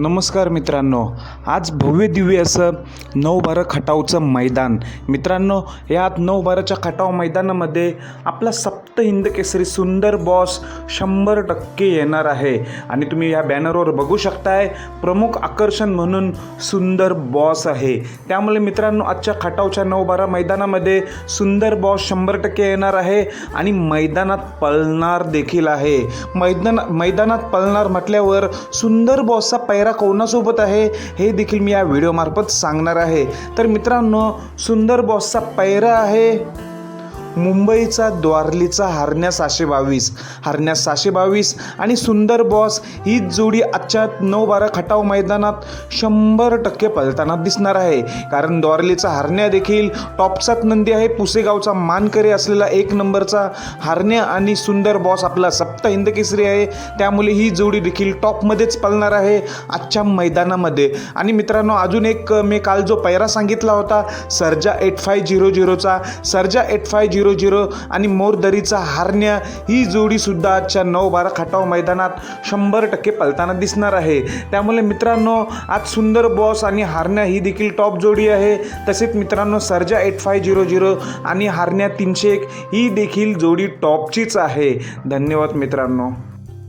नमस्कार मित्रांनो आज भव्य दिव्य असं नऊ बारा खटावचं मैदान. मित्रांनो यात नऊ बाराच्या खटाव मैदानामध्ये आपला सप्त हिंद केसरी सुंदर बॉस शंभर टक्के येणार आहे. आणि तुम्ही या बॅनरवर बघू शकताय प्रमुख आकर्षण म्हणून सुंदर बॉस आहे. त्यामुळे मित्रांनो आजच्या खटावच्या नऊ बारा मैदानामध्ये सुंदर बॉस शंभर टक्के येणार आहे आणि मैदानात पळणार देखील आहे. मैदान मैदानात पळणार म्हटल्यावर सुंदर बॉसचा पैरा कोणासोबत आहे हे देखील मी या व्हिडिओमार्फत सांगणार आहे. तर मित्रांनो सुंदर बॉसचा पैरा आहे. मुंबईचा द्वारलीचा हरण्या सहाशे बावीस. हरण्या सहाशे बावीस आणि सुंदर बॉस ही जोडी आजच्या नऊ बारा खटाव मैदानात शंभर टक्के पलताना दिसणार आहे. कारण द्वारलीचा हरण्या देखील टॉपचात नंदी आहे. पुसेगावचा मानकरी असलेला एक नंबरचा हरण्या आणि सुंदर बॉस आपला सप्त हिंदकेसरी आहे. त्यामुळे ही जोडी देखील टॉपमध्येच पलणार आहे आजच्या मैदानामध्ये. आणि मित्रांनो अजून एक मी काल जो पैरा सांगितला होता Sarja eight five zero झिरोचा. Sarja eight five zero zero zero आणि मोरदरीचा हारण्या ही जोडीसुद्धा आजच्या नऊ बारा खटाव मैदानात शंभर टक्के पलताना दिसणार आहे त्यामुळे मित्रांनो आज सुंदर बॉस आणि हारण्या ही देखील टॉप जोडी आहे तसेच मित्रांनो Sarja eight five zero zero आणि हारण्या तीनशे एक ही देखील जोडी टॉपचीच आहे धन्यवाद मित्रांनो